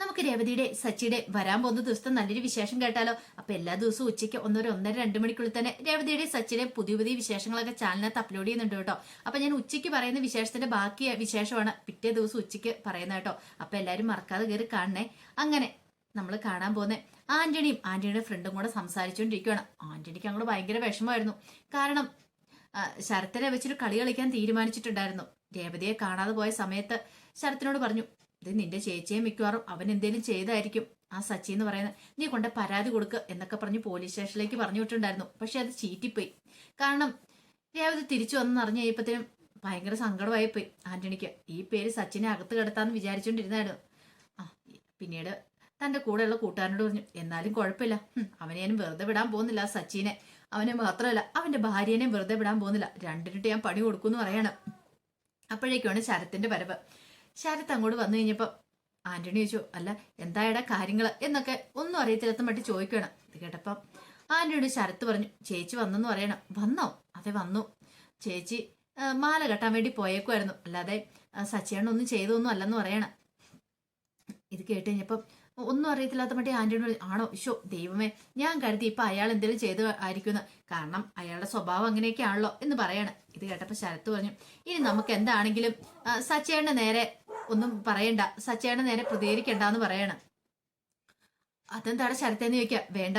നമുക്ക് രേവതിയുടെ സച്ചിയുടെ വരാൻ പോകുന്ന ദിവസത്തെ നല്ലൊരു വിശേഷം കേട്ടാലോ? അപ്പൊ എല്ലാ ദിവസവും ഉച്ചയ്ക്ക് ഒന്നൊരു ഒന്നര രണ്ട് മണിക്കുള്ളിൽ തന്നെ രേവതിയുടെ സച്ചിയുടെ പുതിയ പുതിയ വിശേഷങ്ങളൊക്കെ ചാനലിനകത്ത് അപ്ലോഡ് ചെയ്യുന്നുണ്ട് കേട്ടോ. അപ്പൊ ഞാൻ ഉച്ചയ്ക്ക് പറയുന്ന വിശേഷത്തിന്റെ ബാക്കി വിശേഷമാണ് പിറ്റേ ദിവസം ഉച്ചയ്ക്ക് പറയുന്നത് കേട്ടോ. അപ്പൊ എല്ലാരും മറക്കാതെ കയറി കാണണേ. അങ്ങനെ നമ്മൾ കാണാൻ പോകുന്നത് ആന്റണിയും ആന്റണിയുടെ ഫ്രണ്ടും കൂടെ സംസാരിച്ചുകൊണ്ടിരിക്കുകയാണ് ആന്റണിക്ക് അങ്ങോട്ട് ഭയങ്കര വിഷമമായിരുന്നു. കാരണം ശരത്തിനെ വെച്ചൊരു കളി കളിക്കാൻ തീരുമാനിച്ചിട്ടുണ്ടായിരുന്നു. രേവതിയെ കാണാതെ പോയ സമയത്ത് ശരത്തിനോട് പറഞ്ഞു ഇത് നിന്റെ ചേച്ചിയെ മിക്കവാറും അവൻ എന്തേലും ചെയ്തായിരിക്കും. ആ സച്ചി എന്ന് പറയുന്നത് നീ കൊണ്ട് പരാതി കൊടുക്ക് എന്നൊക്കെ പറഞ്ഞ് പോലീസ് സ്റ്റേഷനിലേക്ക് പറഞ്ഞു വിട്ടിട്ടുണ്ടായിരുന്നു. പക്ഷെ അത് ചീറ്റിപ്പോയി. കാരണം രേവതി തിരിച്ചു വന്നു അറിഞ്ഞു കഴിയപ്പോഴത്തേനും ഭയങ്കര സങ്കടമായി പോയി ആന്റണിക്ക്. ഈ പേര് സച്ചിനെ അകത്ത് കിടത്താന്ന് വിചാരിച്ചുകൊണ്ടിരുന്നായിരുന്നു ആ പിന്നീട് തന്റെ കൂടെയുള്ള കൂട്ടുകാരനോട് പറഞ്ഞു എന്നാലും കുഴപ്പമില്ല. അവനെ വെറുതെ വിടാൻ പോകുന്നില്ല സച്ചിനെ. അവനെ മാത്രമല്ല അവന്റെ ഭാര്യനെയും വെറുതെ വിടാൻ പോകുന്നില്ല. രണ്ടിനിട്ട് ഞാൻ പണി കൊടുക്കുമെന്ന് പറയാണ്. അപ്പോഴേക്കാണ് ശരത്തിന്റെ വരവ്. ശരത്ത് അങ്ങോട്ട് വന്നു കഴിഞ്ഞപ്പോ ആന്റണി ചോദിച്ചു അല്ല എന്തായടാ കാര്യങ്ങൾ എന്നൊക്കെ ഒന്നും അറിയത്തില്ലാത്ത മട്ടി ചോദിക്കണം ഇത് കേട്ടപ്പം ആന്റണി ശരത്ത് പറഞ്ഞു ചേച്ചി വന്നെന്ന് പറയണം. വന്നോ? അതെ വന്നു. ചേച്ചി മാല കെട്ടാൻ വേണ്ടി പോയേക്കുമായിരുന്നു അല്ലാതെ ഒന്നും ചെയ്തൊന്നും അല്ലെന്ന് പറയണം. ഇത് കേട്ട് കഴിഞ്ഞപ്പം ഒന്നും അറിയത്തില്ലാത്ത മറ്റേ ആന്റണി ആണോ? ഇഷോ ദൈവമേ ഞാൻ കരുതി ഇപ്പൊ അയാൾ എന്തെങ്കിലും ചെയ്ത് ആയിരിക്കുമെന്ന്. കാരണം അയാളുടെ സ്വഭാവം അങ്ങനെയൊക്കെ ആണല്ലോ എന്ന് പറയാണ്. ഇത് കേട്ടപ്പോ ശരത്ത് പറഞ്ഞു ഇനി നമുക്ക് എന്താണെങ്കിലും സച്ചേട്ടന്റെ നേരെ ഒന്നും പറയണ്ട. സച്ചേട്ടന്റെ നേരെ പ്രതികരിക്കണ്ടെന്ന് പറയണം. അതെന്താണ് ശരത്തേന്ന് ചോദിക്കുക വേണ്ട.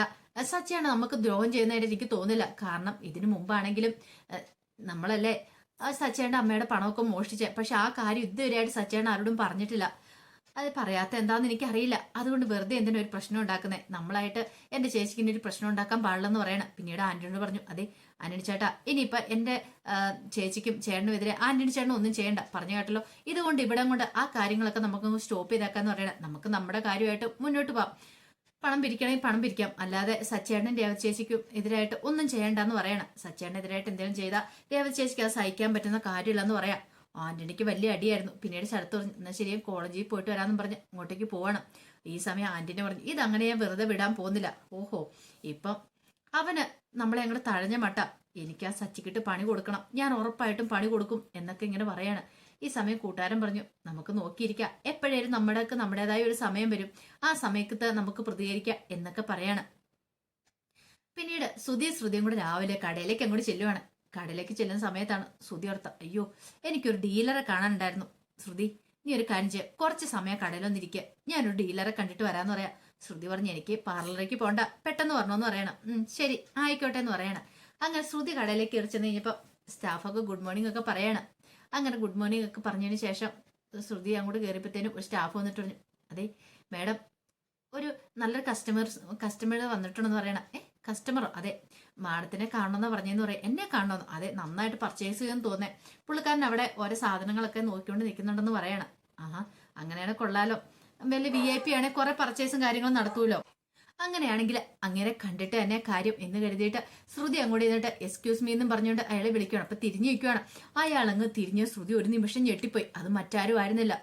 സച്ചയാണ് നമുക്ക് ദ്രോഹം ചെയ്യുന്നതായിട്ട് എനിക്ക് തോന്നില്ല കാരണം ഇതിനു മുമ്പാണെങ്കിലും നമ്മളല്ലേ ആ സച്ചേന്റെ അമ്മയുടെ പണമൊക്കെ മോഷ്ടിച്ചേ. പക്ഷെ ആ കാര്യം ഇതുവരെയായിട്ട് സച്ചയാണ് ആരോടും പറഞ്ഞിട്ടില്ല. അത് പറയാത്ത എന്താണെന്ന് എനിക്കറിയില്ല. അതുകൊണ്ട് വെറുതെ എന്തിനാ ഒരു പ്രശ്നം ഉണ്ടാക്കുന്നത് നമ്മളായിട്ട് എന്റെ ചേച്ചിക്ക് ഇനി ഒരു പ്രശ്നം ഉണ്ടാക്കാൻ പാടില്ലെന്ന് പറയണം. പിന്നീട് ആന്റണിയോട് പറഞ്ഞു അതെ ആന്റണി ചേട്ടാ ഇനിയിപ്പൊ എന്റെ ആ, ചേച്ചിക്കും ചേട്ടനും എതിരെ ആന്റണി ചേട്ടനും ഒന്നും ചെയ്യണ്ട. പറഞ്ഞു കേട്ടല്ലോ. ഇതുകൊണ്ട് ഇവിടെ കൊണ്ട് ആ കാര്യങ്ങളൊക്കെ നമുക്ക് സ്റ്റോപ്പ് ചെയ്താക്കാന്ന് പറയണം. നമുക്ക് നമ്മുടെ കാര്യമായിട്ട് മുന്നോട്ട് പോവാം. പണം പിരിക്കണമെങ്കിൽ പണം പിരിക്കാം. അല്ലാതെ സച്ചേട്ടനും രേവതി ചേച്ചിക്കും എതിരായിട്ട് ഒന്നും ചെയ്യണ്ടെന്ന് പറയണം. സച്ചേട്ടനെതിരായിട്ട് എന്തെങ്കിലും ചെയ്താൽ രേവതി ചേച്ചിക്ക് അത് സഹിക്കാൻ പറ്റുന്ന കാര്യമില്ലെന്ന് പറയാം. ആന്റണിക്ക് വലിയ അടിയായിരുന്നു. പിന്നീട് ശരത്ത് പറഞ്ഞു എന്നാൽ ശരിയും കോളേജിൽ പോയിട്ട് വരാമെന്നും പറഞ്ഞ്. അങ്ങോട്ടേക്ക് പോവാണ്. ഈ സമയം ആന്റണി പറഞ്ഞു ഇതങ്ങനെ ഞാൻ വെറുതെ വിടാൻ പോകുന്നില്ല. ഓഹോ ഇപ്പം അവന് നമ്മളെ അങ്ങോട്ട് തഴഞ്ഞ മട്ട. എനിക്ക് ആ സച്ചിക്കിട്ട് പണി കൊടുക്കണം. ഞാൻ ഉറപ്പായിട്ടും പണി കൊടുക്കും എന്നൊക്കെ ഇങ്ങനെ പറയാണ്. ഈ സമയം കൂട്ടുകാരൻ പറഞ്ഞു നമുക്ക് നോക്കിയിരിക്കാം. എപ്പോഴേലും നമ്മുടെയൊക്കെ നമ്മുടേതായ ഒരു സമയം വരും. ആ സമയത്ത് നമുക്ക് പ്രതികരിക്കാം എന്നൊക്കെ പറയാണ്. പിന്നീട് ശ്രുതിയും ശ്രുതിയും കൂടെ രാവിലെ കടയിലേക്ക് അങ്ങോട്ട് ചെല്ലുവാണ്. കടയിലേക്ക് ചെല്ലുന്ന സമയത്താണ് ശ്രുതി ഓർത്ത അയ്യോ എനിക്കൊരു ഡീലറെ കാണാനുണ്ടായിരുന്നു. ശ്രുതി നീ ഒരു കാര്യം ചെയ്യാം. കുറച്ച് സമയം കടയിലൊന്നിരിക്കുക ഞാനൊരു ഡീലറെ കണ്ടിട്ട് വരാമെന്ന് പറയാ. ശ്രുതി പറഞ്ഞു എനിക്ക് പാർലറിലേക്ക് പോണ്ട. പെട്ടെന്ന് പറഞ്ഞോന്ന് പറയണം. ശരി. ആയിക്കോട്ടെ എന്ന് പറയണം. അങ്ങനെ ശ്രുതി കടയിലേക്ക് കയറി കഴിഞ്ഞപ്പോൾ സ്റ്റാഫൊക്കെ ഗുഡ് മോർണിംഗ് ഒക്കെ പറയണം. അങ്ങനെ ഗുഡ് മോർണിംഗ് ഒക്കെ പറഞ്ഞതിന് ശേഷം ശ്രുതി അങ്ങോട്ട് കയറിയപ്പോഴത്തേനും ഒരു സ്റ്റാഫ് വന്നിട്ട് പറഞ്ഞു അതെ മാഡം ഒരു നല്ലൊരു കസ്റ്റമർ കസ്റ്റമർ വന്നിട്ടുണ്ടെന്ന് പറയണം. ഏ കസ്റ്റമറോ? അതെ. മാഡത്തിനെ കാണണമെന്ന് പറഞ്ഞെന്ന് പറയും. എന്നെ കാണണമെന്ന് അതെ നന്നായിട്ട് പർച്ചേസ് ചെയ്യാൻ തോന്നേ. പുള്ളിക്കാരൻ അവിടെ ഓരോ സാധനങ്ങളൊക്കെ നോക്കിക്കൊണ്ട് നിൽക്കുന്നുണ്ടെന്ന് പറയണം. ആഹാ അങ്ങനെയാണ് കൊള്ളാലോ. വലിയ വി ഐ പി ആണെങ്കിൽ കുറെ പർച്ചേസും കാര്യങ്ങളും നടത്തൂലോ? അങ്ങനെയാണെങ്കിൽ അങ്ങനെ കണ്ടിട്ട് തന്നെ കാര്യം എന്ന് കരുതിയിട്ട് ശ്രുതി അങ്ങോട്ട് ഇരുന്നിട്ട് എക്സ്ക്യൂസ് മീ എന്നും പറഞ്ഞുകൊണ്ട് അയാളെ വിളിക്കുകയാണ്. അപ്പൊ തിരിഞ്ഞു നിൽക്കുകയാണ്. അങ്ങ് തിരിഞ്ഞ ശ്രുതി ഒരു നിമിഷം ഞെട്ടിപ്പോയി. അത് മറ്റാരും ആയിരുന്നില്ല.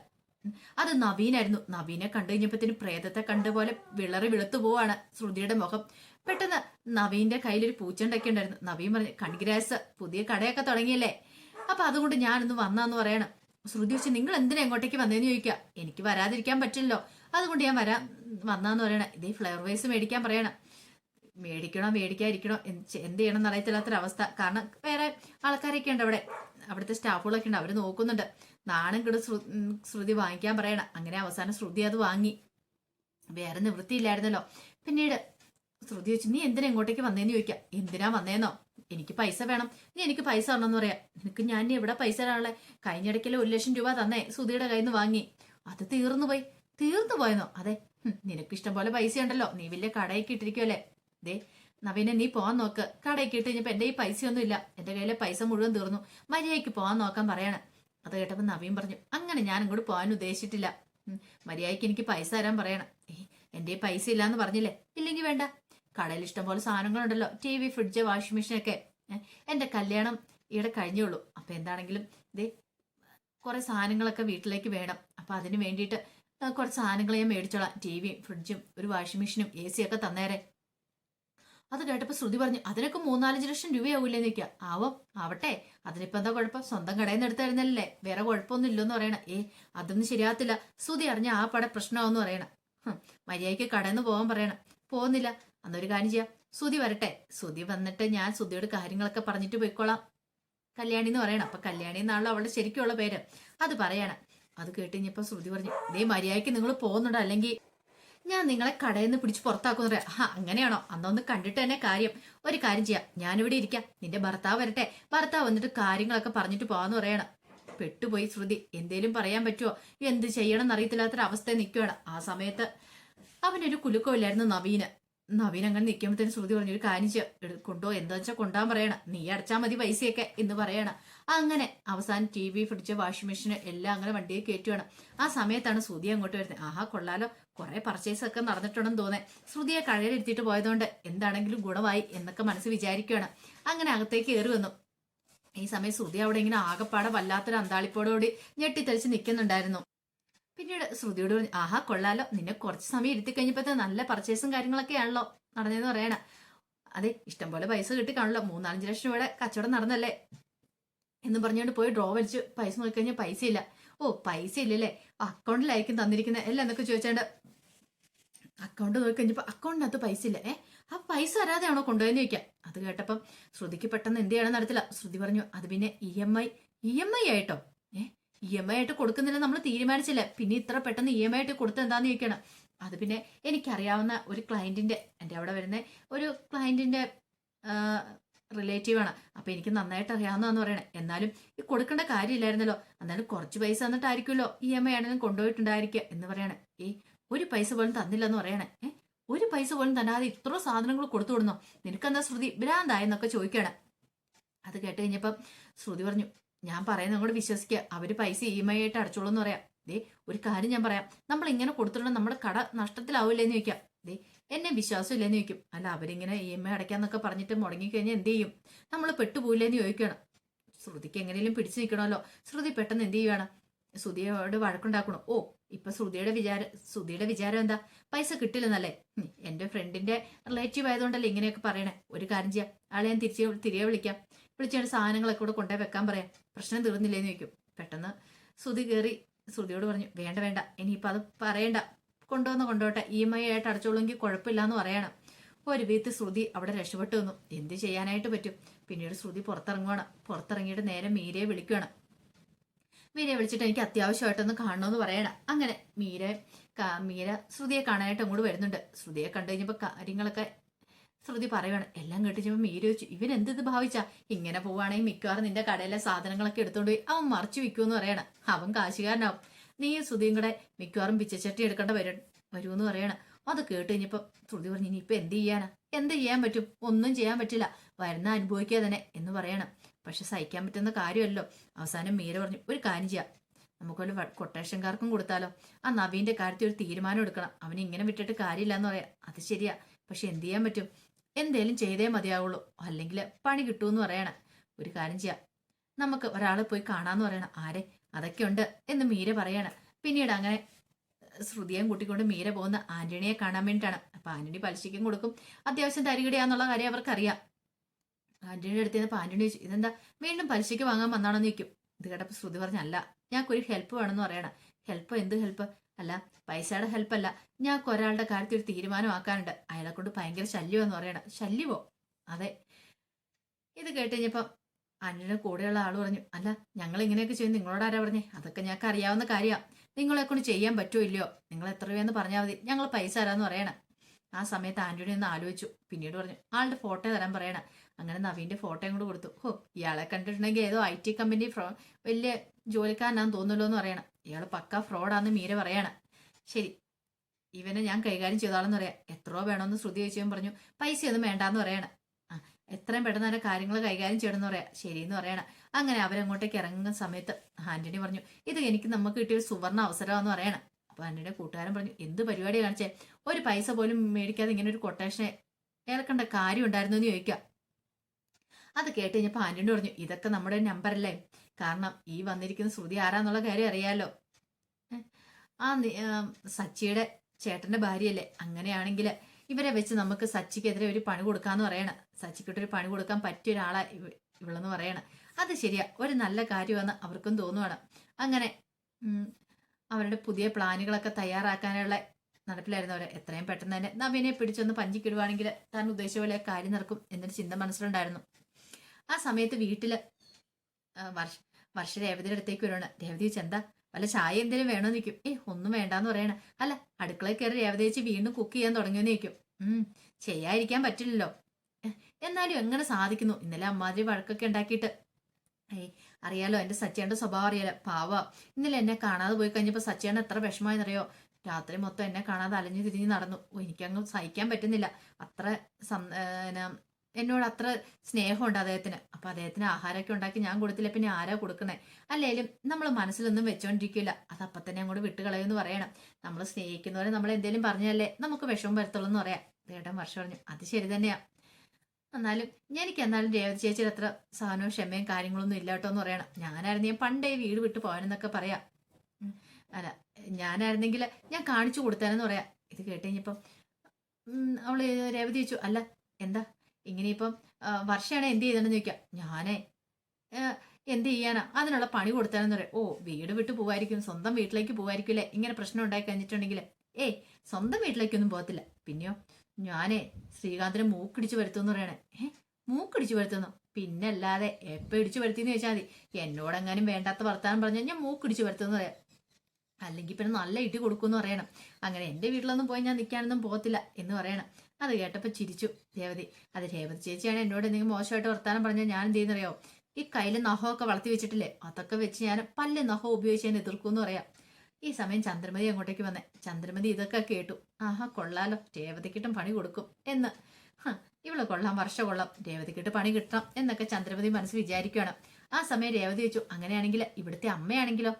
അത് നവീനായിരുന്നു. നവീനെ കണ്ടു കഴിഞ്ഞപ്പത്തിന് പ്രേതത്തെ കണ്ട പോലെ വിളറി വിളുത്തു പോവാണ് ശ്രുതിയുടെ മുഖം. പെട്ടെന്ന് നവീന്റെ കയ്യിലൊരു പൂച്ചണ്ടൊക്കെ ഉണ്ടായിരുന്നു. നവീൻ പറഞ്ഞു കൺഗ്രാസ് പുതിയ കടയൊക്കെ തുടങ്ങിയല്ലേ? അപ്പൊ അതുകൊണ്ട് ഞാനൊന്ന് വന്നാന്ന് പറയണം. ശ്രുതി വെച്ച് നിങ്ങൾ എന്തിനാ എങ്ങോട്ടേക്ക് വന്നേന്ന് ചോദിക്കുക? എനിക്ക് വരാതിരിക്കാൻ പറ്റില്ലല്ലോ. അതുകൊണ്ട് ഞാൻ വരാൻ വന്നാന്ന് പറയണം. ഇതേ ഫ്ലവർ വൈസ് മേടിക്കാൻ പറയണം. മേടിക്കണോ മേടിക്കാതിരിക്കണോ? എന്ത് ചെയ്യണം എന്നറിയത്തില്ലാത്തൊരവസ്ഥ കാരണം വേറെ ആൾക്കാരൊക്കെ ഉണ്ട് അവിടെ. അവിടുത്തെ സ്റ്റാഫുകളൊക്കെ ഉണ്ട്. അവർ നോക്കുന്നുണ്ട്. നാണം കിട ശ്രുതി വാങ്ങിക്കാൻ പറയണം. അങ്ങനെ അവസാനം ശ്രുതി അത് വാങ്ങി. വേറെ നിവൃത്തിയില്ലായിരുന്നല്ലോ. പിന്നീട് ശ്രുതി വെച്ച് നീ എന്തിനാ ഇങ്ങോട്ടേക്ക് വന്നേന്ന് ചോദിക്കാം? എന്തിനാ വന്നേന്നോ? എനിക്ക് പൈസ വേണം. നീ എനിക്ക് പൈസ തരണമെന്ന് പറയാം. നിനക്ക് ഞാൻ എവിടെ പൈസ തരാനുള്ളത് കഴിഞ്ഞിടയ്ക്കൽ ഒരു ലക്ഷം രൂപ തന്നേ സുധിയുടെ കയ്യിൽ നിന്ന് വാങ്ങി. അത് തീർന്നു പോയി. തീർന്നു പോയെന്നോ? അതെ. നിനക്ക് ഇഷ്ടം പോലെ പൈസ ഉണ്ടല്ലോ. നീ വലിയ കടയൊക്കെ ഇട്ടിരിക്കുമല്ലേ ദേ നവീനെ നീ പോവാൻ നോക്ക്. കടയൊക്കെ ഇട്ട് കഴിഞ്ഞപ്പോ എന്റെ ഈ പൈസയൊന്നും ഇല്ല. എന്റെ കയ്യിലെ പൈസ മുഴുവൻ തീർന്നു. മര്യാദയ്ക്ക് പോവാൻ നോക്കാൻ പറയാണ്. അത് കേട്ടപ്പോ നവീൻ പറഞ്ഞു അങ്ങനെ ഞാൻ ഇങ്ങോട്ട് പോകാൻ ഉദ്ദേശിച്ചിട്ടില്ല. മര്യാദയ്ക്ക് എനിക്ക് പൈസ തരാൻ പറയണം. എന്റെ പൈസ ഇല്ലാന്ന് പറഞ്ഞില്ലേ? ഇല്ലെങ്കിൽ വേണ്ട. കടയിൽ ഇഷ്ടംപോലെ സാധനങ്ങളുണ്ടല്ലോ. T V fridge washing machine ഒക്കെ ഏ, എന്റെ കല്യാണം ഇവിടെ കഴിഞ്ഞുള്ളൂ. അപ്പൊ എന്താണെങ്കിലും ഇതേ കുറേ സാധനങ്ങളൊക്കെ വീട്ടിലേക്ക് വേണം. അപ്പൊ അതിന് വേണ്ടിയിട്ട് കുറച്ച് സാധനങ്ങൾ ഞാൻ മേടിച്ചോളാം. ടി വിയും ഫ്രിഡ്ജും ഒരു വാഷിംഗ് മെഷീനും എ സി ഒക്കെ തന്നേരെ. അത് കേട്ടപ്പോൾ ശ്രുതി പറഞ്ഞു അതിനൊക്കെ മൂന്നാലഞ്ച് ലക്ഷം രൂപയാവൂലേന്ന് നിൽക്കുക ആവും ആവട്ടെ. അതിനിപ്പോ എന്താ കുഴപ്പം? സ്വന്തം കടയിൽ നിന്ന് എടുത്തായിരുന്നല്ലേ. വേറെ കുഴപ്പമൊന്നും ഇല്ലെന്ന് പറയണ. ഏ അതൊന്നും ശരിയാകത്തില്ല ശ്രുതി അറിഞ്ഞ ആ പട പ്രശ്നമാവെന്ന് പറയണം. മര്യാദയ്ക്ക് കടയിൽ നിന്ന് പോകാൻ പറയണം. പോകുന്നില്ല അന്നൊരു കാര്യം ചെയ്യാം. സുതി വരട്ടെ. സുതി വന്നിട്ട് ഞാൻ സുതിയോട് കാര്യങ്ങളൊക്കെ പറഞ്ഞിട്ട് പോയിക്കോളാം. കല്യാണി എന്ന് പറയണം. അപ്പൊ കല്യാണി എന്നാണല്ലോ അവളുടെ ശരിക്കുള്ള പേര്. അത് പറയണം. അത് കേട്ട് കഴിഞ്ഞപ്പോ ശ്രുതി പറഞ്ഞു ഇതേ മര്യാദയ്ക്ക് നിങ്ങൾ പോകുന്നുണ്ടോ? അല്ലെങ്കിൽ ഞാൻ നിങ്ങളെ കടയിൽ നിന്ന് പിടിച്ച് പുറത്താക്കുന്ന ആ അങ്ങനെയാണോ? അന്നൊന്ന് കണ്ടിട്ട് തന്നെ കാര്യം. ഒരു കാര്യം ചെയ്യാം. ഞാനിവിടെ ഇരിക്കാം. നിന്റെ ഭർത്താവ് വരട്ടെ. ഭർത്താവ് വന്നിട്ട് കാര്യങ്ങളൊക്കെ പറഞ്ഞിട്ട് പോവാന്ന് പറയണം. പെട്ടുപോയി ശ്രുതി. എന്തേലും പറയാൻ പറ്റുമോ എന്ത് ചെയ്യണം എന്നറിയത്തില്ലാത്തൊരവസ്ഥ നിൽക്കുകയാണ് ആ സമയത്ത് അവനൊരു കുലുക്കമില്ലായിരുന്നു നവീന്. നവീൻ അങ്ങനെ നിൽക്കുമ്പോഴത്തേന് ശ്രുതി പറഞ്ഞു ഒരു കാര്യം ചെയ്യാം. കൊണ്ടോ എന്താ വെച്ചാൽ കൊണ്ടാൻ പറയണം. നീ അടച്ചാൽ മതി പൈസയൊക്കെ എന്ന് പറയണം. അങ്ങനെ അവസാനം T V fridge washing machine എല്ലാം അങ്ങനെ വണ്ടിയിൽ കയറ്റുവാണ് ആ സമയത്താണ് ശ്രുതി അങ്ങോട്ട് വരുന്നത് ആഹാ കൊള്ളാലോ. കുറെ പർച്ചേസ് ഒക്കെ നടന്നിട്ടുണ്ടെന്ന് തോന്നേ. ശ്രുതിയെ കഴയിലെടുത്തിട്ട് പോയതുകൊണ്ട് എന്താണെങ്കിലും ഗുണമായി എന്നൊക്കെ മനസ്സ് വിചാരിക്കുകയാണ് അങ്ങനെ അകത്തേക്ക് കയറി വന്നു. ഈ സമയം ശ്രുതി അവിടെ ഇങ്ങനെ ആകപ്പാടെ വല്ലാത്തൊരു അന്താളിപ്പോടുകൂടി ഞെട്ടിത്തെളിച്ച് നിൽക്കുന്നുണ്ടായിരുന്നു പിന്നീട് ശ്രുതിയോട് ആഹാ കൊള്ളാലോ. നിന്നെ കുറച്ച് സമയം ഇരുത്തി കഴിഞ്ഞപ്പോഴത്തെ നല്ല പർച്ചേസും കാര്യങ്ങളൊക്കെ ആണല്ലോ നടന്നതെന്ന് പറയണ. അതെ ഇഷ്ടംപോലെ പൈസ കിട്ടി കാണല്ലോ മൂന്നാലഞ്ച് ലക്ഷം രൂപയുടെ കച്ചവടം നടന്നല്ലേ? എന്ന് പറഞ്ഞുകൊണ്ട് പോയി ഡ്രോ വലിച്ച് പൈസ നോക്കിക്കഴിഞ്ഞാൽ പൈസ ഇല്ല ഓ പൈസ ഇല്ലല്ലേ. അക്കൗണ്ടിലായിരിക്കും തന്നിരിക്കുന്നത് എല്ലാം എന്നൊക്കെ ചോദിച്ചാണ്ട് അക്കൗണ്ട് നോക്കി കഴിഞ്ഞപ്പോൾ അക്കൗണ്ടിനകത്ത് പൈസ ഇല്ല. ഏ ആ പൈസ വരാതെയാണോ കൊണ്ടുപോയെന്ന് ചോദിക്കാം. അത് കേട്ടപ്പം ശ്രുതിക്ക് പെട്ടെന്ന് എന്ത് ചെയ്യണം നടത്തില്ല ശ്രുതി പറഞ്ഞു അത് പിന്നെ E M I E M I ആയിട്ടോ? ഇ എം ഐ ആയിട്ട് കൊടുക്കുന്നില്ല നമ്മൾ തീരുമാനിച്ചില്ല? പിന്നെ ഇത്ര പെട്ടെന്ന് ഇ എം ഐ ആയിട്ട് കൊടുത്ത് എന്താന്ന് ചോദിക്കണം. അത് പിന്നെ എനിക്കറിയാവുന്ന ഒരു ക്ലയന്റിന്റെ എന്റെ അവിടെ വരുന്ന ഒരു ക്ലയന്റിന്റെ റിലേറ്റീവാണ് അപ്പോൾ എനിക്ക് നന്നായിട്ട് അറിയാവുന്നതെന്ന് പറയണേ. എന്നാലും ഈ കൊടുക്കേണ്ട കാര്യമില്ലായിരുന്നല്ലോ. എന്നാലും കുറച്ച് പൈസ തന്നിട്ടായിരിക്കുമല്ലോ ഇ എം ഐ ആണെങ്കിലും കൊണ്ടുപോയിട്ടുണ്ടായിരിക്കുക എന്ന് പറയണേ. ഏ ഒരു പൈസ പോലും തന്നില്ലെന്ന് പറയണേ. ഏ ഒരു പൈസ പോലും തന്നാതെ ഇത്ര സാധനങ്ങൾ കൊടുത്തു വിടുന്നോ നിനക്കെന്താ ശ്രുതി ഭ്രാന്തായെന്നൊക്കെ ചോദിക്കുകയാണ്. അത് കേട്ട് കഴിഞ്ഞപ്പം ശ്രുതി പറഞ്ഞു ഞാൻ പറയുന്നത് കൂടെ വിശ്വസിക്കുക. അവർ പൈസ ഇ എം ഐ ആയിട്ട് അടച്ചോളൂ എന്ന് പറയാം. ദേ ഒരു കാര്യം ഞാൻ പറയാം. നമ്മൾ ഇങ്ങനെ കൊടുത്തിട്ട് നമ്മുടെ കട നഷ്ടത്തിലാവില്ലെന്ന് ചോദിക്കാം. ദേ എന്നെ വിശ്വാസം ഇല്ലെന്ന് ചോദിക്കും. അല്ല അവരിങ്ങനെ ഇ എം ഐ അടയ്ക്കാന്നൊക്കെ പറഞ്ഞിട്ട് മുടങ്ങിക്കഴിഞ്ഞാൽ എന്ത് ചെയ്യും? നമ്മൾ പെട്ടുപോയില്ലെന്ന് ചോദിക്കണം ശ്രുതിക്ക് എങ്ങനെയും പിടിച്ചു നിൽക്കണമല്ലോ. ശ്രുതി പെട്ടെന്ന് എന്ത് ചെയ്യുകയാണ് ശ്രുതിയോട് വഴക്കുണ്ടാക്കണോ? ഓ ഇപ്പൊ ശ്രുതിയുടെ വിചാരം ശ്രുതിയുടെ വിചാരം എന്താ? പൈസ കിട്ടില്ലെന്നല്ലേ? എന്റെ ഫ്രണ്ടിന്റെ റിലേറ്റീവ് ആയതുകൊണ്ടല്ലേ ഇങ്ങനെയൊക്കെ പറയണേ. ഒരു കാര്യം ചെയ്യാം. ആളെ ഞാൻ തിരിച്ച് തിരികെ വിളിക്കാം. വിളിച്ചാണ് സാധനങ്ങളൊക്കെ കൂടെ കൊണ്ടുപോയി വെക്കാൻ പറയാം. പ്രശ്നം തീർന്നില്ലേന്ന് ചോദിക്കും. പെട്ടെന്ന് ശ്രുതി കയറി ശ്രുതിയോട് പറഞ്ഞു വേണ്ട വേണ്ട. ഇനിയിപ്പോൾ അത് പറയണ്ട. കൊണ്ടുവന്ന് കൊണ്ടുപോട്ടെ. ഇ എം ഐ ആയിട്ട് അടച്ചോളെങ്കിൽ കുഴപ്പമില്ല എന്ന് പറയണം. ഒരു വീത്ത് ശ്രുതി അവിടെ രക്ഷപ്പെട്ടു വന്നു. എന്ത് ചെയ്യാനായിട്ട് പറ്റും? പിന്നീട് ശ്രുതി പുറത്തിറങ്ങുവാണ്. പുറത്തിറങ്ങിയിട്ട് നേരെ മീരയെ വിളിക്കുകയാണ് മീരയെ വിളിച്ചിട്ട് എനിക്ക് അത്യാവശ്യമായിട്ടൊന്ന് കാണണമെന്ന് പറയണം. അങ്ങനെ മീര മീര ശ്രുതിയെ കാണാനായിട്ട് അങ്ങോട്ട് വരുന്നുണ്ട്. ശ്രുതിയെ കണ്ടു കഴിഞ്ഞപ്പോൾ കാര്യങ്ങളൊക്കെ ശ്രുതി പറയുവാണ് എല്ലാം കേട്ട് കഴിഞ്ഞപ്പോൾ മീര എന്ത് ഇത് ഭാവിച്ചാ? ഇങ്ങനെ പോവുകയാണെങ്കിൽ മിക്കവാറും നിന്റെ കടയിലെ സാധനങ്ങളൊക്കെ എടുത്തോണ്ട് പോയി അവൻ മറിച്ചു വിൽക്കുമെന്ന് പറയണം. അവൻ കാശുകാരനാവും. നീ ശ്രുതിയും കൂടെ മിക്കവാറും പിച്ചച്ചട്ടി എടുക്കേണ്ട വരും വരുമെന്ന് പറയണം. അത് കേട്ട് കഴിഞ്ഞപ്പോൾ ശ്രുതി പറഞ്ഞു ഇനിയിപ്പോൾ എന്ത് ചെയ്യാനാ? എന്ത് ചെയ്യാൻ പറ്റും? ഒന്നും ചെയ്യാൻ പറ്റില്ല. വരുന്ന അനുഭവിക്കുക തന്നെ എന്ന് പറയണം. പക്ഷെ സഹിക്കാൻ പറ്റുന്ന കാര്യമല്ലോ. അവസാനം മീര പറഞ്ഞു ഒരു കാര്യം ചെയ്യാം. നമുക്കൊരു കൊട്ടേഷൻകാർക്കും കൊടുത്താലോ? ആ നവീന്റെ കാര്യത്തിൽ ഒരു തീരുമാനം എടുക്കണം. അവൻ ഇങ്ങനെ വിട്ടിട്ട് കാര്യമില്ല എന്ന് പറയാം. അത് ശരിയാ. പക്ഷെ എന്ത് ചെയ്യാൻ പറ്റും? എന്തേലും ചെയ്തേ മതിയാവുള്ളൂ. അല്ലെങ്കിൽ പണി കിട്ടുമെന്ന് പറയണം. ഒരു കാര്യം ചെയ്യാം. നമുക്ക് ഒരാളെ പോയി കാണാന്ന് പറയണം. ആരെ? അതൊക്കെ ഉണ്ട് എന്ന് മീര പറയണം. പിന്നീട് അങ്ങനെ ശ്രുതിയും കൂട്ടിക്കൊണ്ട് മീര പോകുന്ന ആന്റണിയെ കാണാൻ വേണ്ടിയിട്ടാണ്. അപ്പൊ ആന്റണി പലിശയ്ക്കും കൊടുക്കും. അത്യാവശ്യം തരികിടയാന്നുള്ള കാര്യം അവർക്കറിയാം. ആന്റണിയുടെ അടുത്ത് ചെന്നപ്പോൾ ആന്റണി ചോദിച്ചു ഇതെന്താ? വീണ്ടും പലിശയ്ക്ക് വാങ്ങാൻ വന്നാണെന്ന് ചോദിക്കും. ഇത് കേട്ടപ്പോൾ ശ്രുതി പറഞ്ഞല്ല ഞങ്ങൾക്കൊരു ഹെൽപ്പ് വേണമെന്ന് പറയണം. ഹെൽപ്പ്? എന്ത് ഹെൽപ്പ്? അല്ല പൈസയുടെ ഹെൽപ്പല്ല. ഞങ്ങൾക്ക് ഒരാളുടെ കാര്യത്തിൽ ഒരു തീരുമാനമാക്കാനുണ്ട്. അയാളെ കൊണ്ട് ഭയങ്കര ശല്യമെന്ന് പറയണം. ശല്യമോ? അതെ. ഇത് കേട്ടുകഴിഞ്ഞപ്പം അനിയുടെ കൂടെയുള്ള ആൾ പറഞ്ഞു അല്ല ഞങ്ങൾ ഇങ്ങനെയൊക്കെ ചെയ്യും നിങ്ങളോട് ആരാ പറഞ്ഞേ? അതൊക്കെ ഞങ്ങൾക്ക് അറിയാവുന്ന കാര്യമാണ് നിങ്ങളെ കൊണ്ട് ചെയ്യാൻ പറ്റുമോ ഇല്ലയോ? നിങ്ങൾ എത്ര രൂപയെന്ന് പറഞ്ഞാൽ മതി. ഞങ്ങൾ പൈസ തരാമെന്ന് പറയണം. ആ സമയത്ത് ആന്റണി ഒന്ന് ആലോചിച്ചു. പിന്നീട് പറഞ്ഞു ആളുടെ ഫോട്ടോ തരാൻ പറയണം. അങ്ങനെ നവീന്റെ ഫോട്ടോയും കൂടെ കൊടുത്തു. ഓ ഇയാളെ കണ്ടിട്ടുണ്ടെങ്കിൽ ഏതോ ഐ ടി കമ്പനി ഫ്രോ വലിയ ജോലിക്കാരനാന്ന് തോന്നുമല്ലോ എന്ന് പറയണം. ഇയാൾ പക്ക ഫ്രോഡാന്ന് മീര പറയാണ്. ശരി ഇവനെ ഞാൻ കൈകാര്യം ചെയ്താളെന്ന് പറയാം. എത്രയോ വേണമെന്ന് ശ്രുതി ചോദിച്ചു പറഞ്ഞു. പൈസയൊന്നും വേണ്ടാന്ന് പറയണം. ആ എത്രയും പെട്ടെന്ന് തന്നെ കാര്യങ്ങൾ കൈകാര്യം ചെയ്യണമെന്ന് പറയാം. ശരിയെന്ന് പറയണം. അങ്ങനെ അവരങ്ങോട്ടേക്ക് ഇറങ്ങുന്ന സമയത്ത് ആന്റണി പറഞ്ഞു ഇത് എനിക്ക് നമുക്ക് കിട്ടിയ ഒരു സുവർണ അവസരമാണെന്ന് പറയണം. അപ്പൊ ആന്റണിയുടെ കൂട്ടുകാരൻ പറഞ്ഞു എന്ത് പരിപാടി കാണിച്ചേ? ഒരു പൈസ പോലും മേടിക്കാതെ ഇങ്ങനെ ഒരു കൊട്ടേഷനെ ഏൽക്കേണ്ട കാര്യം ഉണ്ടായിരുന്നു എന്ന് ചോദിക്കാം അത് കേട്ട് കഴിഞ്ഞപ്പോൾ ആന്റണി പറഞ്ഞു ഇതൊക്കെ നമ്മുടെ നമ്പറല്ലേ കാരണം ഈ വന്നിരിക്കുന്ന ശ്രുതി ആരാന്നുള്ള കാര്യം അറിയാലോ. ആ സച്ചിയുടെ ചേട്ടന്റെ ഭാര്യയല്ലേ. അങ്ങനെയാണെങ്കിൽ ഇവരെ വെച്ച് നമുക്ക് സച്ചിക്കെതിരെ ഒരു പണി കൊടുക്കാന്ന് പറയണം. സച്ചിക്കിട്ടൊരു പണി കൊടുക്കാൻ പറ്റിയ ഒരാളാ ഇവ- ഇവളെന്ന് പറയണം. അത് ശരിയാ. ഒരു നല്ല കാര്യമെന്ന് അവർക്കും തോന്നുവാണ്. അങ്ങനെ അവരുടെ പുതിയ പ്ലാനുകളൊക്കെ തയ്യാറാക്കാനുള്ള നടപ്പിലായിരുന്നവരെ എത്രയും പെട്ടെന്ന് തന്നെ നവീനെ പിടിച്ചൊന്ന് പഞ്ചിക്കിടുവാണെങ്കിൽ താൻ ഉദ്ദേശിച്ച പോലെ കാര്യം നടക്കും എന്നൊരു ചിന്ത മനസ്സിലുണ്ടായിരുന്നു. ആ സമയത്ത് വീട്ടിൽ ആ, വർഷ വർഷ രേവതിയുടെ അടുത്തേക്ക് വരുവാണ്. രേവതി ചെന്താ വല്ല ചായ എന്തെങ്കിലും വേണോ? നിൽക്കും ഏ ഒന്നും വേണ്ടാന്ന് പറയണ. അല്ല അടുക്കളയിൽ കയറി രേവതി വീണ്ടും കുക്ക് ചെയ്യാൻ തുടങ്ങിയെന്ന് നിൽക്കും ഉം ചെയ്യാതിരിക്കാൻ പറ്റില്ലല്ലോ. എന്നാലും എങ്ങനെ സാധിക്കുന്നു? ഇന്നലെ അമ്മാതിരി വഴക്കൊക്കെ ഉണ്ടാക്കിയിട്ട്. ഏയ് അറിയാലോ എന്റെ സച്ചേന്റെ സ്വഭാവം അറിയാലോ. പാവ. ഇന്നലെ എന്നെ കാണാതെ പോയി കഴിഞ്ഞപ്പോൾ സച്ചേണ്ട എത്ര വിഷമമായെന്നറിയോ രാത്രി മൊത്തം എന്നെ കാണാതെ അലഞ്ഞു തിരിഞ്ഞ് നടന്നു. എനിക്കങ്ങ് സഹിക്കാൻ പറ്റുന്നില്ല. അത്ര എന്നോട് അത്ര സ്നേഹമുണ്ട് അദ്ദേഹത്തിന്. അപ്പൊ അദ്ദേഹത്തിന് ആഹാരമൊക്കെ ഉണ്ടാക്കി ഞാൻ കൊടുത്തില്ല. പിന്നെ ആരാ കൊടുക്കണേ അല്ലേലും നമ്മൾ മനസ്സിലൊന്നും വെച്ചോണ്ടിരിക്കില്ല അത് അപ്പൊ തന്നെ അങ്ങോട്ട് വിട്ടുകളയുമെന്ന് പറയണം. നമ്മൾ സ്നേഹിക്കുന്നവരെ നമ്മൾ എന്തെങ്കിലും പറഞ്ഞാലേ നമുക്ക് വിഷമം വരത്തുള്ളൂ എന്ന് പറയാം. ദേട്ടൻ വർഷം പറഞ്ഞു അത് ശരി തന്നെയാ. എന്നാലും എനിക്ക് എന്നാലും രേവതി ചേച്ചിയുടെ അത്ര സഹനവും ക്ഷമയും കാര്യങ്ങളൊന്നും ഇല്ല കേട്ടോ എന്ന് പറയണം. ഞാനായിരുന്നു ഞാൻ പണ്ടേ വീട് വിട്ട് പോകാനെന്നൊക്കെ പറയാം. അല്ല ഞാനായിരുന്നെങ്കിൽ ഞാൻ കാണിച്ചു കൊടുത്തേനെന്ന് പറയാം. ഇത് കേട്ട് അവൾ രേവതി ചോദിച്ചു അല്ല എന്താ? ഇങ്ങനെ ഇപ്പം വർഷയാണ് എന്ത് ചെയ്തതെന്ന് ചോദിക്കാം ഞാനേ എന്ത് ചെയ്യാനാ? അതിനുള്ള പണി കൊടുത്താലെന്ന് പറയാം. ഓ വീട് വിട്ടു പോവായിരിക്കും സ്വന്തം വീട്ടിലേക്ക് പോവായിരിക്കില്ലേ? ഇങ്ങനെ പ്രശ്നം ഉണ്ടായി കഴിഞ്ഞിട്ടുണ്ടെങ്കിൽ ഏയ് സ്വന്തം വീട്ടിലേക്കൊന്നും പോകത്തില്ല. പിന്നെയോ ഞാനേ ശ്രീകാന്തിനെ മൂക്കിടിച്ച് വരുത്തുമെന്ന് പറയണേ. ഏ മൂക്കിടിച്ച് വരുത്തുന്നു? പിന്നെ അല്ലാതെ എപ്പോൾ ഇടിച്ചു വരുത്തിയെന്ന് ചോദിച്ചാൽ മതി. എന്നോടെങ്ങാനും വേണ്ടാത്ത വർത്താനം പറഞ്ഞാൽ ഞാൻ മൂക്കിടിച്ച് വരുത്തുമെന്ന് പറയാം. അല്ലെങ്കിൽ പിന്നെ നല്ല ഇടി കൊടുക്കുമെന്ന് പറയണം. അങ്ങനെ എന്റെ വീട്ടിലൊന്നും പോയി ഞാൻ നിൽക്കാനൊന്നും പോകത്തില്ല എന്ന് പറയണം. അത് കേട്ടപ്പോൾ ചിരിച്ചു. രേവതി അത് രേവതി ചേച്ചിയാണ് എന്നോട് എന്തെങ്കിലും മോശമായിട്ട് വർത്താനം പറഞ്ഞാൽ ഞാൻ എന്ത് ചെയ്യുന്നറിയോ? ഈ കയ്യിൽ നഖമൊക്കെ വളർത്തി വെച്ചിട്ടില്ലേ? അതൊക്കെ വെച്ച് ഞാൻ പല്ല് നഖം ഉപയോഗിച്ച് ഞാൻ എതിർക്കുമെന്ന് പറയാം. ഈ സമയം ചന്ദ്രമതി അങ്ങോട്ടേക്ക് വന്നേ. ചന്ദ്രമതി ഇതൊക്കെ കേട്ടു. ആഹാ കൊള്ളാലോ. രേവതിക്കിട്ടും പണി കൊടുക്കും എന്ന്. ഇവളെ കൊള്ളാം വർഷ കൊള്ളാം. രേവതിക്കിട്ട് പണി കിട്ടണം എന്നൊക്കെ ചന്ദ്രമതി മനസ്സ് വിചാരിക്കുകയാണ് ആ സമയം രേവതി വെച്ചു അങ്ങനെയാണെങ്കിൽ ഇവിടുത്തെ അമ്മയാണെങ്കിലോ?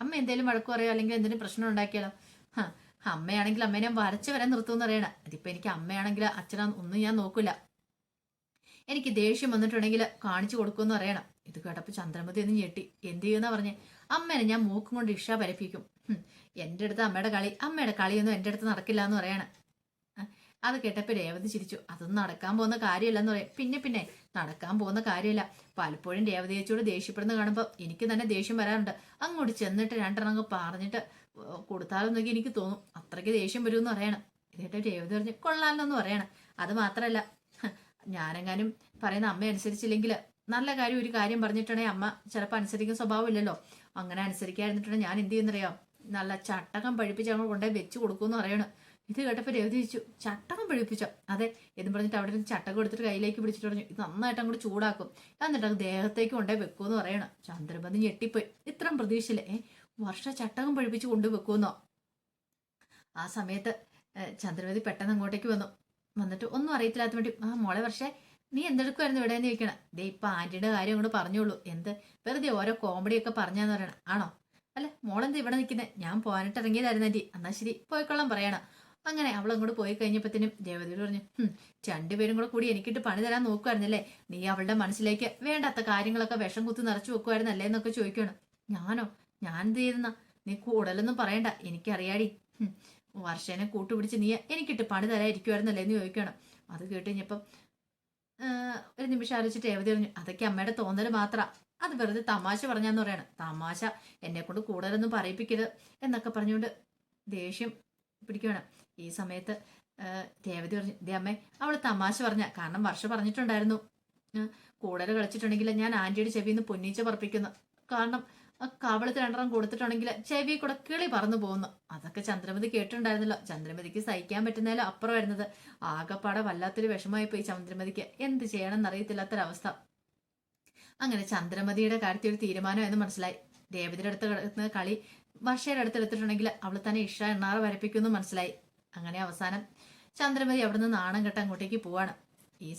അമ്മ എന്തേലും വഴക്ക് പറയോ? അല്ലെങ്കിൽ എന്തെങ്കിലും പ്രശ്നം ഉണ്ടാക്കിയാലോ? അമ്മയാണെങ്കിൽ അമ്മേനെ വരച്ച് വരാൻ നിർത്തുമെന്ന് പറയണ. അതിപ്പോ എനിക്ക് അമ്മയാണെങ്കിൽ അച്ഛനാ ഒന്നും ഞാൻ നോക്കില്ല എനിക്ക് ദേഷ്യം വന്നിട്ടുണ്ടെങ്കിൽ കാണിച്ചു കൊടുക്കുമെന്ന് അറിയണം ഇത് കേട്ടപ്പോൾ ചന്ദ്രമതി ഒന്ന് ഞെട്ടി. എന്ത് ചെയ്യുന്ന പറഞ്ഞേ? അമ്മേനെ ഞാൻ മൂക്കും കൊണ്ട് ഇഷ പരപ്പിക്കും. എന്റെ അടുത്ത് അമ്മയുടെ കളി അമ്മയുടെ കളിയൊന്നും എന്റെ അടുത്ത് നടക്കില്ല എന്ന് പറയണം. അത് കേട്ടപ്പോൾ രേവതി ചിരിച്ചു. അതൊന്നും നടക്കാൻ പോകുന്ന കാര്യമല്ലെന്ന് പറയാം. പിന്നെ പിന്നെ നടക്കാൻ പോകുന്ന കാര്യമല്ല. പലപ്പോഴും രേവതി ചേച്ചിയോട് ദേഷ്യപ്പെടുന്ന കാണുമ്പോൾ എനിക്ക് തന്നെ ദേഷ്യം വരാറുണ്ട്. അങ്ങോട്ട് ചെന്നിട്ട് രണ്ടെണ്ണം പറഞ്ഞിട്ട് കൊടുത്താലോന്നൊക്കെ എനിക്ക് തോന്നും. അത്രയ്ക്ക് ദേഷ്യം വരുമെന്ന് പറയണം. ഇതേട്ട് രേവതി പറഞ്ഞ് കൊള്ളാലെന്ന് പറയണം. അത് മാത്രമല്ല ഞാനെങ്ങാനും പറയുന്ന അമ്മ അനുസരിച്ചില്ലെങ്കിൽ നല്ല കാര്യം ഒരു കാര്യം പറഞ്ഞിട്ടുണ്ടെങ്കിൽ അമ്മ ചിലപ്പോൾ അനുസരിക്കുന്ന സ്വഭാവം ഇല്ലല്ലോ. അങ്ങനെ അനുസരിക്കാതിരുന്നിട്ടുണ്ടെങ്കിൽ ഞാൻ എന്ത് ചെയ്യുന്നറിയാം? നല്ല ചട്ടകം പഴിപ്പിച്ച് അങ്ങോട്ട് കൊണ്ടുപോയി വെച്ച് കൊടുക്കുമെന്ന് പറയണം. ഇത് കേട്ടപ്പോൾ രവതി ചോദിച്ചു ചട്ടകം പിടിപ്പിച്ചോ? അതെ എന്ന് പറഞ്ഞിട്ട് അവിടെ നിന്ന് ചട്ടകം എടുത്തിട്ട് കയ്യിലേക്ക് പിടിച്ചിട്ട് പറഞ്ഞു ഇത് നന്നായിട്ട് അങ്ങോട്ട് ചൂടാക്കും. എന്നിട്ട് അത് ദേഹത്തേക്ക് വെക്കൂ വെക്കുമെന്ന് പറയണം. ചന്ദ്രപതി ഞെട്ടിപ്പോയി. ഇത്രയും പ്രതീക്ഷയില്ല? ഏ വർഷ ചട്ടകം പഴിപ്പിച്ച് കൊണ്ടു വെക്കുമെന്നോ ആ സമയത്ത് ചന്ദ്രവതി പെട്ടെന്ന് അങ്ങോട്ടേക്ക് വന്നു. വന്നിട്ട് ഒന്നും അറിയത്തില്ലാത്ത വേണ്ടി ആ മോളെ വർഷേ നീ എന്തെടുക്കുമായിരുന്നു ഇവിടെ എന്ന് ചോദിക്കണം? ദേ ഇപ്പൊ ആന്റിയുടെ കാര്യം അങ്ങോട്ട് പറഞ്ഞോളൂ. എന്ത്? വെറുതെ ഓരോ കോമഡി ഒക്കെ പറഞ്ഞാന്ന് പറയണം. ആണോ? അല്ല മോളെന്ത് ഇവിടെ നിൽക്കുന്നത് ഞാൻ പോകാനിട്ട് ഇറങ്ങിയതായിരുന്നു ആന്റി എന്നാ ശരി പോയിക്കൊള്ളാൻ പറയണം. അങ്ങനെ അവൾ അങ്ങോട്ട് പോയി കഴിഞ്ഞപ്പോഴത്തേനും രേവതിയോട് പറഞ്ഞു "ഹും, രണ്ടുപേരും കൂടെ കൂടി എനിക്കിട്ട് പണി തരാൻ നോക്കുമായിരുന്നല്ലേ നീ അവളുടെ മനസ്സിലേക്ക് വേണ്ടാത്ത കാര്യങ്ങളൊക്കെ വിഷം കുത്തി നിറച്ചു വെക്കുമായിരുന്നല്ലേ എന്നൊക്കെ ചോദിക്കണം ഞാനോ? ഞാൻ എന്ത് ചെയ്തെന്ന? നീ കൂടുതലൊന്നും പറയണ്ട എനിക്കറിയാടി. വർഷേനെ കൂട്ടുപിടിച്ച് നീ എനിക്കിട്ട് പണി തരാതിരിക്കുമായിരുന്നല്ലേ എന്ന് ചോദിക്കണം അത് കേട്ട് കഴിഞ്ഞപ്പം ഒരു നിമിഷം ആലോചിച്ചിട്ട് ദേവതി പറഞ്ഞു അതൊക്കെ അമ്മയുടെ തോന്നൽ മാത്രം. അത് വെറുതെ തമാശ പറഞ്ഞാന്ന് പറയണം. തമാശ എന്നെ കൊണ്ട് കൂടുതലൊന്നും പറയിപ്പിക്കരുത് എന്നൊക്കെ പറഞ്ഞുകൊണ്ട് ദേഷ്യം പിടിക്കുകയാണ് ഈ സമയത്ത് ദേവതി പറഞ്ഞു ദേ അമ്മേ അവൾ തമാശ പറഞ്ഞ കാരണം വർഷ പറഞ്ഞിട്ടുണ്ടായിരുന്നു. കൂടുതൽ കളിച്ചിട്ടുണ്ടെങ്കിൽ ഞാൻ ആന്റിയുടെ ചെവിയിൽ നിന്ന് പൊന്നീച്ച പറപ്പിക്കുന്നു. കാരണം കാവളത്തിൽ കവളത്ത് രണ്ടെണ്ണം കൊടുത്തിട്ടുണ്ടെങ്കിൽ ചെവി കൂടെ കിളി പറന്നു പോകുന്നു. അതൊക്കെ ചന്ദ്രമതി കേട്ടിട്ടുണ്ടായിരുന്നല്ലോ. ചന്ദ്രമതിക്ക് സഹിക്കാൻ പറ്റുന്നതിലോ അപ്പുറം വരുന്നത് ആകെപ്പാടെ വല്ലാത്തൊരു വിഷമമായി പോയി ചന്ദ്രമതിക്ക്. എന്ത് ചെയ്യണമെന്ന് അറിയത്തില്ലാത്തൊരവസ്ഥ അങ്ങനെ ചന്ദ്രമതിയുടെ കാര്യത്തിൽ ഒരു തീരുമാനം എന്ന് മനസ്സിലായി. രേവതിയുടെ അടുത്ത് കളി വർഷയുടെ അടുത്ത് എടുത്തിട്ടുണ്ടെങ്കിൽ അവൾ തന്നെ ഇഷ എണ്ണാറ് വരപ്പിക്കുമെന്ന് മനസ്സിലായി. അങ്ങനെ അവസാനം ചന്ദ്രമതി അവിടെ നിന്ന് നാണം കെട്ട് അങ്ങോട്ടേക്ക് പോവാണ്. ഈ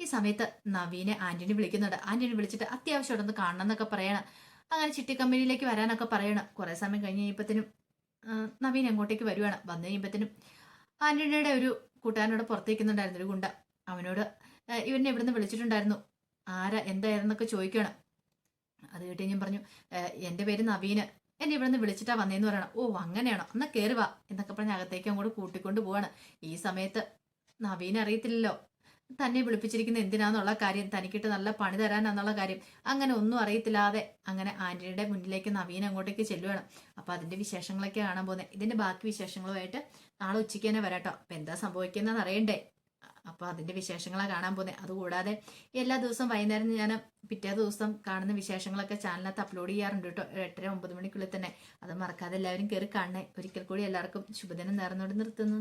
ഈ സമയത്ത് നവീനെ ആന്റണി വിളിക്കുന്നുണ്ട്. ആന്റണി വിളിച്ചിട്ട് അത്യാവശ്യം ഉടന്ന് കാണണം എന്നൊക്കെ പറയണം. അങ്ങനെ ചിട്ടി കമ്പനിയിലേക്ക് വരാനൊക്കെ പറയണം. കുറെ സമയം കഴിഞ്ഞ് കഴിയുമ്പത്തേനും നവീൻ അങ്ങോട്ടേക്ക് വരുവാണ്. വന്നു കഴിയുമ്പത്തേനും ആന്റണിയുടെ ഒരു കൂട്ടുകാരനോട് പുറത്തേക്കുന്നുണ്ടായിരുന്നു ഒരു ഗുണ്ട. അവനോട് ഇവനെ ഇവിടുന്ന് വിളിച്ചിട്ടുണ്ടായിരുന്നു. ആരാ എന്തായിരുന്നൊക്കെ ചോദിക്കണം അത് കേട്ട് ഞാൻ പറഞ്ഞു എന്റെ പേര് നവീന്. എന്നെ ഇവിടുന്ന് വിളിച്ചിട്ടാ വന്നേന്ന് പറയണം. ഓ അങ്ങനെയാണോ? എന്നാ കയറി എന്നൊക്കെ പറഞ്ഞ് അകത്തേക്ക് അങ്ങോട്ട് കൂട്ടിക്കൊണ്ട് പോവാണ്. ഈ സമയത്ത് നവീൻ അറിയത്തില്ലല്ലോ. തന്നെ വിളിപ്പിച്ചിരിക്കുന്ന എന്തിനാന്നുള്ള കാര്യം തനിക്കിട്ട് നല്ല പണി തരാനാന്നുള്ള കാര്യം അങ്ങനെ ഒന്നും അറിയത്തില്ലാതെ. അങ്ങനെ ആന്റണിയുടെ മുന്നിലേക്ക് നവീൻ അങ്ങോട്ടേക്ക് ചെല്ലുവാണ്. അപ്പൊ അതിന്റെ വിശേഷങ്ങളൊക്കെ കാണാൻ പോകുന്നത് ഇതിന്റെ ബാക്കി വിശേഷങ്ങളുമായിട്ട് നാളെ ഉച്ചയ്ക്ക് തന്നെ വരാട്ടോ. അപ്പൊ എന്താ സംഭവിക്കുന്നതെന്ന് അറിയണ്ടേ? അപ്പൊ അതിന്റെ വിശേഷങ്ങളാണ് കാണാൻ പോകുന്നത് അതുകൂടാതെ എല്ലാ ദിവസവും വൈകുന്നേരം ഞാൻ പിറ്റേ ദിവസം കാണുന്ന വിശേഷങ്ങളൊക്കെ ചാനലിനകത്ത് അപ്ലോഡ് ചെയ്യാറുണ്ട് കേട്ടോ എട്ടര ഒമ്പത് മണിക്കുള്ളിൽ തന്നെ. അത് മറക്കാതെ എല്ലാവരും കയറി കാണണേ. ഒരിക്കൽ കൂടി എല്ലാവർക്കും ശുഭദിനം നേർന്നോട് നിർത്തുന്നു.